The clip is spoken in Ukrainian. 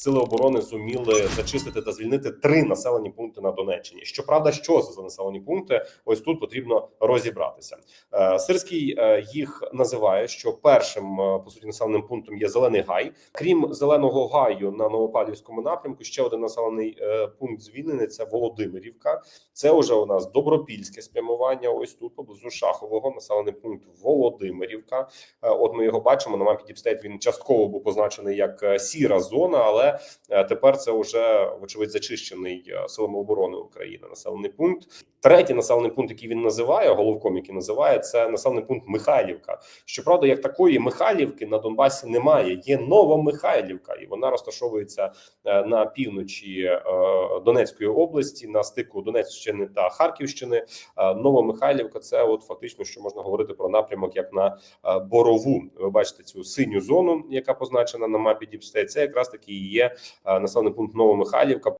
сили оборони зуміли зачистити та звільнити три населені пункти на Донеччині. Щоправда, що це за населені пункти? Ось тут потрібно розібратися. Е, Сирський е, їх називає, що першим е, по суті населеним пунктом є зелений гай. Крім зеленого гаю на Новопавлівському напрямку, ще один населений пункт звільнений це Володимирівка. Це вже у нас добропільське спрямування. Ось тут поблизу Шахового населений пункт Володимирівка. От ми його бачимо на мапі Діпстейт. Він частково був позначений як сіра зона, але е, тепер це вже вочевидь зачищений е, силами оборони України. Населений пункт. Третій населений пункт, який він називає, головком, який називає, це населений пункт Михайлівка. Щоправда, як такої Михайлівки на Донбасі немає. Є Новомихайлівка, і вона розташовується е, на півночі е, Донецької області, на стику Донеччини та Харківщини. Е, Новомихайлівка це от фактично, що можна говорити про напрямок як на борову. Ви бачите цю синю зону, яка позначена на мапі Діпстей. Це якраз таки є населений пункт Новомихайлівка.